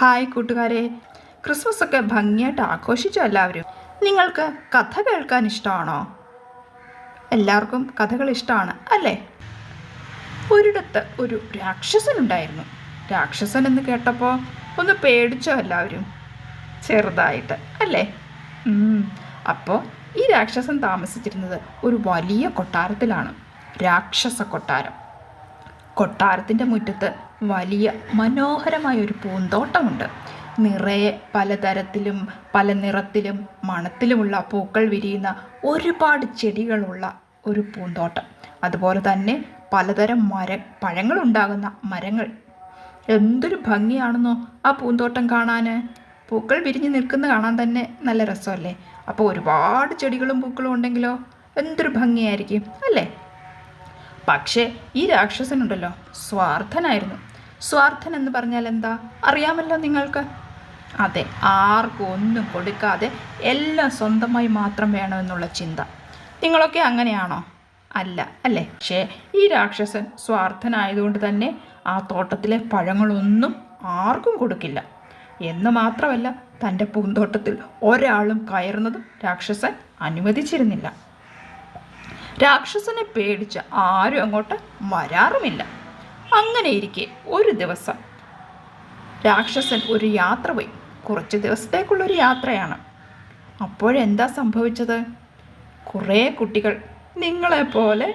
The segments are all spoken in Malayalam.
ഹായ് കൂട്ടുകാരെ. ക്രിസ്മസ് ഒക്കെ ഭംഗിയായിട്ട് ആഘോഷിച്ചു എല്ലാവരും? നിങ്ങൾക്ക് കഥ കേൾക്കാൻ ഇഷ്ടമാണോ? എല്ലാവർക്കും കഥകൾ ഇഷ്ടമാണ് അല്ലേ? ഒരിടത്ത് ഒരു രാക്ഷസനുണ്ടായിരുന്നു രാക്ഷസൻ എന്ന് കേട്ടപ്പോൾ ഒന്ന് പേടിച്ചോ എല്ലാവരും? ചെറുതായിട്ട് അല്ലേ? അപ്പോൾ ഈ രാക്ഷസൻ താമസിച്ചിരുന്നത് ഒരു വലിയ കൊട്ടാരത്തിലാണ്. രാക്ഷസ കൊട്ടാരം. കൊട്ടാരത്തിന്റെ മുറ്റത്ത് വലിയ മനോഹരമായ ഒരു പൂന്തോട്ടമുണ്ട്. നിറയെ പലതരത്തിലും പല നിറത്തിലും മണത്തിലുമുള്ള പൂക്കൾ വിരിയുന്ന ഒരുപാട് ചെടികളുള്ള ഒരു പൂന്തോട്ടം. അതുപോലെ തന്നെ പലതരം മര പഴങ്ങളുണ്ടാകുന്ന മരങ്ങൾ. എന്തൊരു ഭംഗിയാണെന്നോ ആ പൂന്തോട്ടം കാണാൻ പൂക്കൾ വിരിഞ്ഞ് നിൽക്കുന്ന കാണാൻ തന്നെ നല്ല രസമല്ലേ? അപ്പോൾ ഒരുപാട് ചെടികളും പൂക്കളും ഉണ്ടെങ്കിലോ? എന്തൊരു ഭംഗിയായിരിക്കും അല്ലേ? പക്ഷേ ഈ രാക്ഷസനുണ്ടല്ലോ. സ്വാർത്ഥനായിരുന്നു. സ്വാർത്ഥൻ എന്ന് പറഞ്ഞാൽ എന്താ? അറിയാമല്ലോ നിങ്ങൾക്ക്? അതെ ആർക്കും ഒന്നും കൊടുക്കാതെ എല്ലാം സ്വന്തമായി മാത്രം വേണമെന്നുള്ള ചിന്ത. നിങ്ങളൊക്കെ അങ്ങനെയാണോ? അല്ല അല്ലേ? പക്ഷേ ഈ രാക്ഷസൻ സ്വാർത്ഥനായതുകൊണ്ട് തന്നെ ആ തോട്ടത്തിലെ പഴങ്ങളൊന്നും ആർക്കും കൊടുക്കില്ല. എന്ന് മാത്രമല്ല തന്റെ പൂന്തോട്ടത്തിൽ ഒരാളും കയറുന്നതും രാക്ഷസൻ അനുവദിച്ചിരുന്നില്ല. രാക്ഷസനെ പേടിച്ച് ആരും അങ്ങോട്ട് വരാറുമില്ല. അങ്ങനെ ഇരിക്കെ ഒരു ദിവസം രാക്ഷസൻ ഒരു യാത്ര പോയി. കുറച്ച് ദിവസത്തേക്കുള്ളൊരു യാത്രയാണ്. അപ്പോഴെന്താ സംഭവിച്ചത്? കുറേ കുട്ടികൾ നിങ്ങളെപ്പോലെ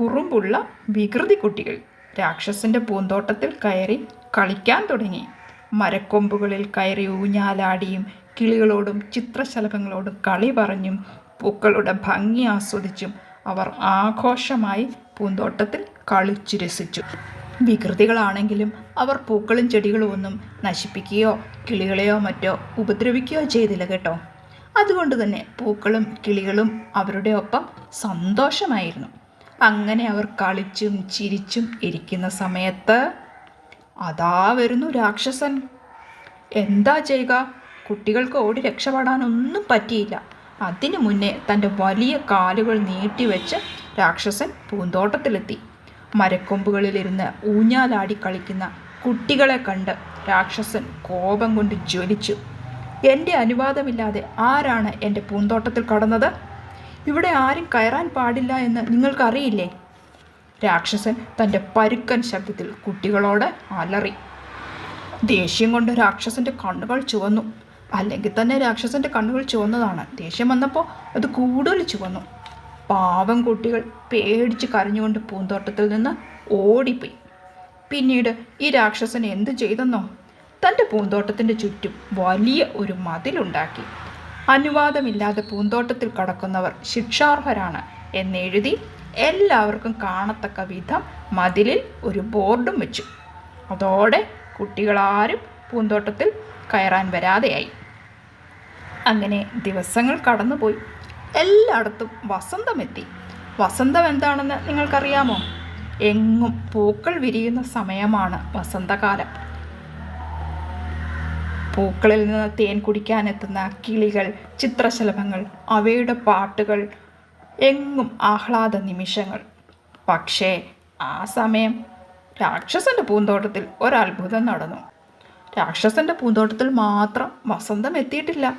കുറുമ്പുള്ള വികൃതി കുട്ടികൾ രാക്ഷസന്റെ പൂന്തോട്ടത്തിൽ കയറി കളിക്കാൻ തുടങ്ങി. മരക്കൊമ്പുകളിൽ കയറി ഊഞ്ഞാലാടിയും കിളികളോടും ചിത്രശലഭങ്ങളോടും കളി പറഞ്ഞും പൂക്കളുടെ ഭംഗി ആസ്വദിച്ചും അവർ ആഘോഷമായി പൂന്തോട്ടത്തിൽ കളിച്ചു രസിച്ചു. വികൃതികളാണെങ്കിലും അവർ പൂക്കളും ചെടികളും ഒന്നും നശിപ്പിക്കുകയോ കിളികളെയോ മറ്റോ ഉപദ്രവിക്കുകയോ ചെയ്തില്ല കേട്ടോ. അതുകൊണ്ട് തന്നെ പൂക്കളും കിളികളും അവരുടെ ഒപ്പം സന്തോഷമായിരുന്നു. അങ്ങനെ അവർ കളിച്ചും ചിരിച്ചും ഇരിക്കുന്ന സമയത്ത് അതാ വരുന്നു രാക്ഷസൻ. എന്താ ചെയ്യുക? കുട്ടികൾക്ക് ഓടി രക്ഷപ്പെടാനൊന്നും പറ്റിയില്ല. അതിനു മുന്നേ തന്റെ വലിയ കാലുകൾ നീട്ടിവെച്ച് രാക്ഷസൻ പൂന്തോട്ടത്തിലെത്തി. മരക്കൊമ്പുകളിലിരുന്ന് ഊഞ്ഞാലാടി കളിക്കുന്ന കുട്ടികളെ കണ്ട് രാക്ഷസൻ കോപം കൊണ്ട് ജ്വലിച്ചു. എന്റെ അനുവാദമില്ലാതെ ആരാണ് എന്റെ പൂന്തോട്ടത്തിൽ കടന്നത്? ഇവിടെ ആരും കയറാൻ പാടില്ല എന്ന് നിങ്ങൾക്കറിയില്ലേ? രാക്ഷസൻ തന്റെ പരുക്കൻ ശബ്ദത്തിൽ കുട്ടികളോട് അലറി. ദേഷ്യം കൊണ്ട് രാക്ഷസന്റെ കണ്ണുകൾ ചുവന്നു. അല്ലെങ്കിൽ തന്നെ രാക്ഷസന്റെ കണ്ണുകൾ ചുവന്നതാണ്. ദേഷ്യം വന്നപ്പോൾ അത് കൂടുതൽ ചുവന്നു. പാവം കുട്ടികൾ പേടിച്ച് കരഞ്ഞുകൊണ്ട് പൂന്തോട്ടത്തിൽ നിന്ന് ഓടിപ്പോയി. പിന്നീട് ഈ രാക്ഷസൻ എന്ത് ചെയ്തെന്നോ തന്റെ പൂന്തോട്ടത്തിന്റെ ചുറ്റും വലിയ ഒരു മതിലുണ്ടാക്കി അനുവാദമില്ലാതെ പൂന്തോട്ടത്തിൽ കടക്കുന്നവർ ശിക്ഷാർഹരാണ് എന്നെഴുതി എല്ലാവർക്കും കാണത്തക്ക വിധം മതിലിൽ ഒരു ബോർഡും വെച്ചു. അതോടെ കുട്ടികളാരും പൂന്തോട്ടത്തിൽ കയറാൻ വരാതെയായി. അങ്ങനെ ദിവസങ്ങൾ കടന്നുപോയി. എല്ലായിടത്തും വസന്തമെത്തി. വസന്തം എന്താണെന്ന് നിങ്ങൾക്കറിയാമോ? എങ്ങും പൂക്കൾ വിരിയുന്ന സമയമാണ് വസന്തകാലം. പൂക്കളിൽ നിന്ന് തേൻ കുടിക്കാനെത്തുന്ന കിളികൾ ചിത്രശലഭങ്ങൾ അവയുടെ പാട്ടുകൾ എങ്ങും ആഹ്ലാദ നിമിഷങ്ങൾ. പക്ഷേ ആ സമയം രാക്ഷസന്റെ പൂന്തോട്ടത്തിൽ ഒരത്ഭുതം നടന്നു. രാക്ഷസന്റെ പൂന്തോട്ടത്തിൽ മാത്രം വസന്തം എത്തിയിട്ടില്ല.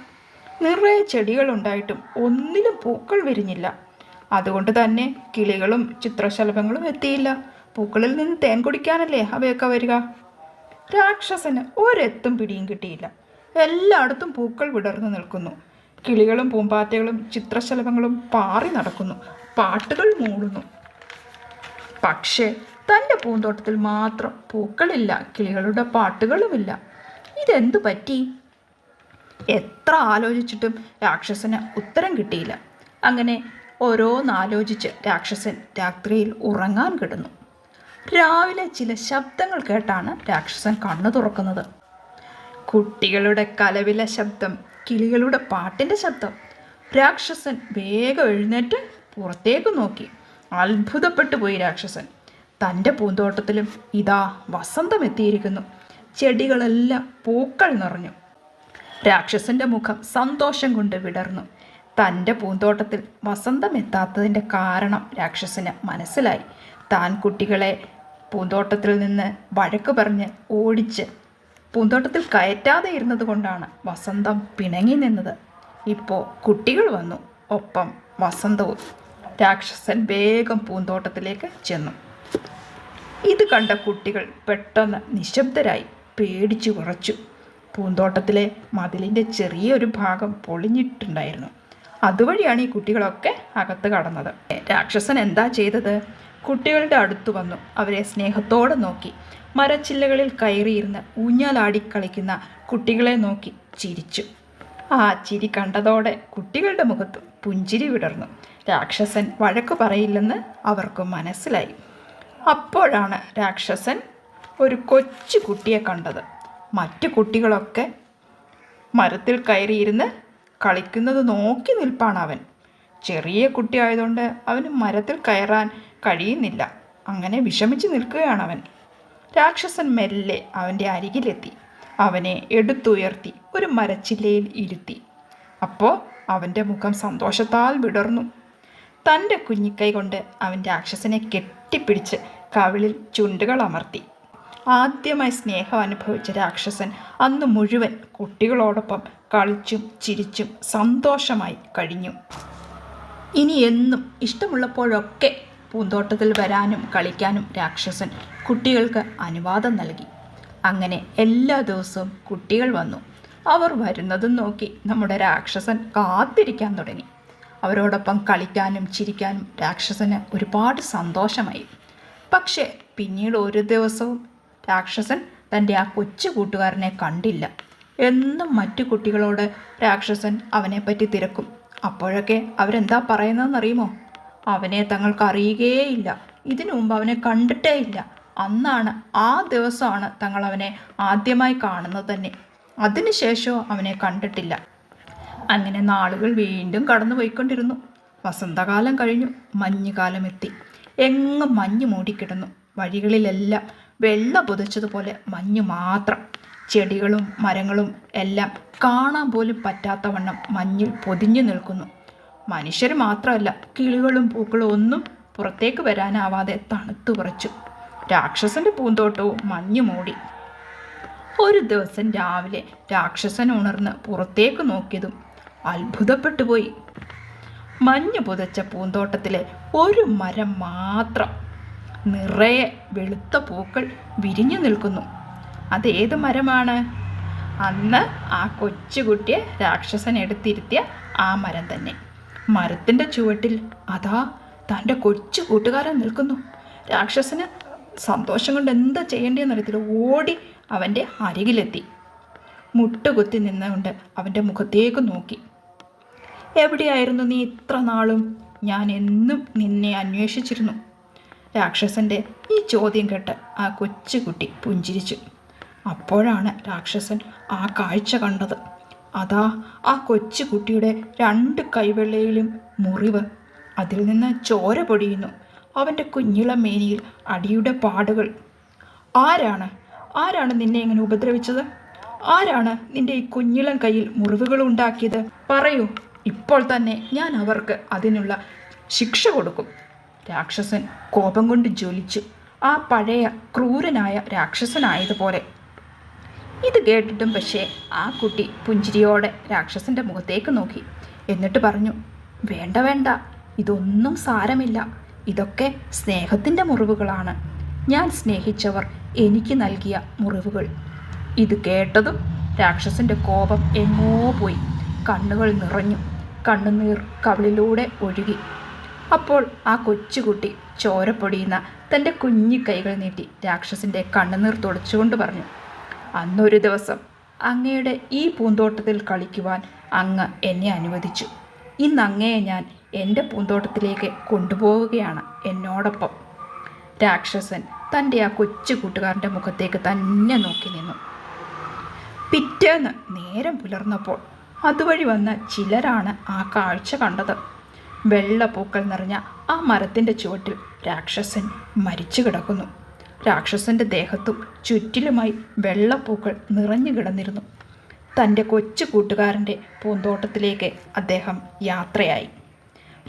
നിറയെ ചെടികളുണ്ടായിട്ടും ഒന്നിലും പൂക്കൾ വിരിഞ്ഞില്ല. അതുകൊണ്ട് തന്നെ കിളികളും ചിത്രശലഭങ്ങളും എത്തിയില്ല. പൂക്കളിൽ നിന്ന് തേൻ കുടിക്കാനല്ലേ അവയൊക്കെ വരിക? രാക്ഷസന് ഒരെത്തും പിടിയും കിട്ടിയില്ല. എല്ലായിടത്തും പൂക്കൾ വിടർന്നു നിൽക്കുന്നു. കിളികളും പൂമ്പാറ്റകളും ചിത്രശലഭങ്ങളും പാറി നടക്കുന്നു. പാട്ടുകൾ മൂടുന്നു. പക്ഷേ തന്റെ പൂന്തോട്ടത്തിൽ മാത്രം പൂക്കളില്ല കിളികളുടെ പാട്ടുകളുമില്ല. ഇതെന്തു പറ്റി? എത്ര ആലോചിച്ചിട്ടും രാക്ഷസന് ഉത്തരം കിട്ടിയില്ല. അങ്ങനെ ഓരോന്നാലോചിച്ച് രാക്ഷസൻ രാത്രിയിൽ ഉറങ്ങാൻ കിടന്നു. രാവിലെ ചില ശബ്ദങ്ങൾ കേട്ടാണ് രാക്ഷസൻ കണ്ണു തുറക്കുന്നത്. കുട്ടികളുടെ കലവില ശബ്ദം കിളികളുടെ പാട്ടിന്റെ ശബ്ദം. രാക്ഷസൻ വേഗം എഴുന്നേറ്റ് പുറത്തേക്ക് നോക്കി. അത്ഭുതപ്പെട്ടു പോയി രാക്ഷസൻ. തന്റെ പൂന്തോട്ടത്തിലും ഇതാ വസന്തം എത്തിയിരിക്കുന്നു ചെടികളെല്ലാം പൂക്കൾ നിറഞ്ഞു. രാക്ഷസന്റെ മുഖം സന്തോഷം കൊണ്ട് വിടർന്നു. തന്റെ പൂന്തോട്ടത്തിൽ വസന്തം എത്താത്തതിന്റെ കാരണം രാക്ഷസന് മനസ്സിലായി. താൻ കുട്ടികളെ പൂന്തോട്ടത്തിൽ നിന്ന് വഴക്ക് പറഞ്ഞ് ഓടിച്ച് പൂന്തോട്ടത്തിൽ കയറ്റാതെ ഇരുന്നത് കൊണ്ടാണ് വസന്തം പിണങ്ങി നിന്നത്. ഇപ്പോൾ കുട്ടികൾ വന്നു. ഒപ്പം വസന്തവും രാക്ഷസൻ വേഗം പൂന്തോട്ടത്തിലേക്ക് ചെന്നു. ഇത് കണ്ട കുട്ടികൾ പെട്ടെന്ന് നിശബ്ദരായി പേടിച്ചു കുറച്ചു. പൂന്തോട്ടത്തിലെ മതിലിന്റെ ചെറിയൊരു ഭാഗം പൊളിഞ്ഞിട്ടുണ്ടായിരുന്നു. അതുവഴിയാണ് ഈ കുട്ടികളൊക്കെ അകത്ത് കടന്നത്. രാക്ഷസൻ എന്താ ചെയ്തത്? കുട്ടികളുടെ അടുത്ത് വന്നു. അവരെ സ്നേഹത്തോടെ നോക്കി. മരച്ചില്ലകളിൽ കയറിയിരുന്ന് ഊഞ്ഞാലാടി കളിക്കുന്ന കുട്ടികളെ നോക്കി ചിരിച്ചു. ആ ചിരി കണ്ടതോടെ കുട്ടികളുടെ മുഖത്ത് പുഞ്ചിരി വിടർന്നു. രാക്ഷസൻ വഴക്കു പറയില്ലെന്ന് അവർക്ക് മനസ്സിലായി. അപ്പോഴാണ് രാക്ഷസൻ ഒരു കൊച്ചു കുട്ടിയെ കണ്ടത്. മറ്റു കുട്ടികളൊക്കെ മരത്തിൽ കയറിയിരുന്ന് കളിക്കുന്നത് നോക്കി നിൽപ്പാണ് അവൻ. ചെറിയ കുട്ടിയായതുകൊണ്ട് അവന് മരത്തിൽ കയറാൻ കഴിയുന്നില്ല. അങ്ങനെ വിഷമിച്ച് നിൽക്കുകയാണ് അവൻ. രാക്ഷസൻ മെല്ലെ അവന്റെ അരികിലെത്തി. അവനെ എടുത്തുയർത്തി ഒരു മരച്ചില്ലയിൽ ഇരുത്തി. അപ്പോൾ അവന്റെ മുഖം സന്തോഷത്താൽ വിടർന്നു. തന്റെ കുഞ്ഞിക്കൈ കൊണ്ട് അവൻ രാക്ഷസനെ കെട്ടിപ്പിടിച്ച് കവിളിൽ ചുണ്ടുകൾ അമർത്തി. ആദ്യമായി സ്നേഹം അനുഭവിച്ച രാക്ഷസൻ അന്ന് മുഴുവൻ കുട്ടികളോടൊപ്പം കളിച്ചും ചിരിച്ചും സന്തോഷമായി കഴിഞ്ഞു. ഇനി എന്നും ഇഷ്ടമുള്ളപ്പോഴൊക്കെ പൂന്തോട്ടത്തിൽ വരാനും കളിക്കാനും രാക്ഷസൻ കുട്ടികൾക്ക് അനുവാദം നൽകി. അങ്ങനെ എല്ലാ ദിവസവും കുട്ടികൾ വന്നു. അവർ വരുന്നതും നോക്കി നമ്മുടെ രാക്ഷസൻ കാത്തിരിക്കാൻ തുടങ്ങി. അവരോടൊപ്പം കളിക്കാനും ചിരിക്കാനും രാക്ഷസന് ഒരുപാട് സന്തോഷമായി. പക്ഷേ പിന്നീട് ഒരു ദിവസവും രാക്ഷസൻ തന്റെ ആ കൊച്ചു കൂട്ടുകാരനെ കണ്ടില്ല. എന്നും മറ്റു കുട്ടികളോട് രാക്ഷസൻ അവനെപ്പറ്റി തിരക്കും. അപ്പോഴൊക്കെ അവരെന്താ പറയുന്നതെന്നറിയുമോ? അവനെ തങ്ങൾക്ക് അറിയുകയേയില്ല. ഇതിനു മുമ്പ് അവനെ കണ്ടിട്ടേ ഇല്ല അന്നാണ് ആ ദിവസമാണ് തങ്ങൾ അവനെ ആദ്യമായി കാണുന്നത് തന്നെ. അതിനുശേഷവും അവനെ കണ്ടിട്ടില്ല. അങ്ങനെ നാളുകൾ വീണ്ടും കടന്നു പോയിക്കൊണ്ടിരുന്നു വസന്തകാലം കഴിഞ്ഞു. മഞ്ഞുകാലം എത്തി എങ്ങും മഞ്ഞ് മൂടിക്കിടന്നു. വഴികളിലെല്ലാം വെള്ളം പുതച്ചതുപോലെ മഞ്ഞ് മാത്രം. ചെടികളും മരങ്ങളും എല്ലാം കാണാൻ പോലും പറ്റാത്ത പറ്റാത്തവണ്ണം മഞ്ഞിൽ പൊതിഞ്ഞു നിൽക്കുന്നു. മനുഷ്യർ മാത്രമല്ല കിളികളും പൂക്കളും ഒന്നും പുറത്തേക്ക് വരാനാവാതെ തണുത്തു കുറച്ചു. രാക്ഷസന്റെ പൂന്തോട്ടവും മഞ്ഞു മൂടി. ഒരു ദിവസം രാവിലെ രാക്ഷസൻ ഉണർന്ന് പുറത്തേക്ക് നോക്കിയതും അത്ഭുതപ്പെട്ടു പോയി. മഞ്ഞ് പുതച്ച പൂന്തോട്ടത്തിലെ ഒരു മരം മാത്രം. നിറയെ വെളുത്ത പൂക്കൾ വിരിഞ്ഞു നിൽക്കുന്നു. അതേത് മരമാണ്? അന്ന് ആ കൊച്ചുകുട്ടിയെ രാക്ഷസൻ എടുത്തിരുത്തിയ ആ മരം തന്നെ. മരത്തിന്റെ ചുവട്ടിൽ അതാ തന്റെ കൊച്ചു കൂട്ടുകാരൻ നിൽക്കുന്നു. രാക്ഷസന് സന്തോഷം കൊണ്ട് എന്താ ചെയ്യേണ്ടതെന്നറിയത്തില്ല ഓടി അവന്റെ അരികിലെത്തി. മുട്ടുകുത്തി നിന്നുകൊണ്ട് അവന്റെ മുഖത്തേക്ക് നോക്കി. എവിടെയായിരുന്നു നീ ഇത്ര നാളും? ഞാൻ എന്നും നിന്നെ അന്വേഷിച്ചിരുന്നു. രാക്ഷസന്റെ ഈ ചോദ്യം കേട്ട് ആ കൊച്ചുകുട്ടി പുഞ്ചിരിച്ചു. അപ്പോഴാണ് രാക്ഷസൻ ആ കാഴ്ച കണ്ടത്. അതാ ആ കൊച്ചുകുട്ടിയുടെ രണ്ട് കൈവെള്ളയിലും മുറിവ്. അതിൽ നിന്ന് ചോര പൊടിയുന്നു. അവന്റെ കുഞ്ഞിളം മേനിയിൽ അടിയുടെ പാടുകൾ. ആരാണ്? ആരാണ് നിന്നെ ഇങ്ങനെ ഉപദ്രവിച്ചത്? ആരാണ് നിന്റെ ഈ കുഞ്ഞിളം കയ്യിൽ മുറിവുകൾ ഉണ്ടാക്കിയത്? പറയൂ. ഇപ്പോൾ തന്നെ ഞാൻ അവർക്ക് അതിനുള്ള ശിക്ഷ കൊടുക്കും. രാക്ഷസൻ കോപം കൊണ്ട് ജ്വലിച്ചു. ആ പഴയ ക്രൂരനായ രാക്ഷസനായതുപോലെ. ഇത് കേട്ടിട്ടും പക്ഷേ ആ കുട്ടി പുഞ്ചിരിയോടെ രാക്ഷസന്റെ മുഖത്തേക്ക് നോക്കി. എന്നിട്ട് പറഞ്ഞു വേണ്ട വേണ്ട. ഇതൊന്നും സാരമില്ല. ഇതൊക്കെ സ്നേഹത്തിന്റെ മുറിവുകളാണ്. ഞാൻ സ്നേഹിച്ചവർ എനിക്ക് നൽകിയ മുറിവുകൾ. ഇത് കേട്ടതും രാക്ഷസന്റെ കോപം എങ്ങോ പോയി. കണ്ണുകൾ നിറഞ്ഞു. കണ്ണുനീർ കവിളിലൂടെ ഒഴുകി. അപ്പോൾ ആ കൊച്ചുകുട്ടി ചോര പൊടിയുന്ന തന്റെ കുഞ്ഞു കൈകൾ നീട്ടി രാക്ഷസിന്റെ കണ്ണുനീർ തുടച്ചുകൊണ്ട് പറഞ്ഞു അന്നൊരു ദിവസം അങ്ങയുടെ ഈ പൂന്തോട്ടത്തിൽ കളിക്കുവാൻ അങ്ങ് എന്നെ അനുവദിച്ചു. ഇന്ന് അങ്ങയെ ഞാൻ എന്റെ പൂന്തോട്ടത്തിലേക്ക് കൊണ്ടുപോവുകയാണ് എന്നോടൊപ്പം. രാക്ഷസൻ തന്റെ ആ കൊച്ചു കൂട്ടുകാരന്റെ മുഖത്തേക്ക് തന്നെ നോക്കി നിന്നു. പിറ്റേന്ന് നേരം പുലർന്നപ്പോൾ അതുവഴി വന്ന ചിലരാണ് ആ കാഴ്ച കണ്ടത്. വെള്ള പൂക്കൾ നിറഞ്ഞ ആ മരത്തിന്റെ ചുവട്ടിൽ രാക്ഷസൻ മരിച്ചു കിടക്കുന്നു. രാക്ഷസന്റെ ദേഹത്തും ചുറ്റിലുമായി വെള്ളപ്പൂക്കൾ നിറഞ്ഞു കിടന്നിരുന്നു. തന്റെ കൊച്ചു കൂട്ടുകാരന്റെ പൂന്തോട്ടത്തിലേക്ക് അദ്ദേഹം യാത്രയായി.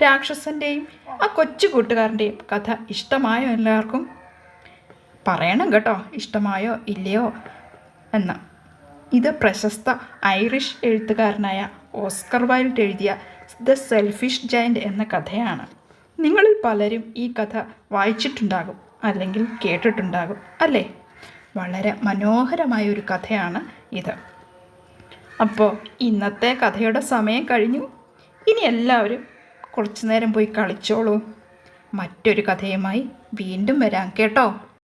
രാക്ഷസന്റെയും ആ കൊച്ചു കൂട്ടുകാരന്റെയും കഥ ഇഷ്ടമായോ എല്ലാവർക്കും? പറയണം കേട്ടോ. ഇഷ്ടമായോ ഇല്ലയോ എന്ന്. ഇത് പ്രശസ്ത ഐറിഷ് എഴുത്തുകാരനായ ഓസ്കർ വൈൽഡ് എഴുതിയ ദ സെൽഫിഷ് ജയന്റ് എന്ന കഥയാണ്. നിങ്ങളിൽ പലരും ഈ കഥ വായിച്ചിട്ടുണ്ടാകും അല്ലെങ്കിൽ കേട്ടിട്ടുണ്ടാകും അല്ലേ? വളരെ മനോഹരമായ ഒരു കഥയാണ് ഇത്. അപ്പോൾ ഇന്നത്തെ കഥയുടെ സമയം കഴിഞ്ഞു. ഇനി എല്ലാവരും കുറച്ചു നേരം പോയി കളിച്ചോളൂ. മറ്റൊരു കഥയുമായി വീണ്ടും വരാം കേട്ടോ.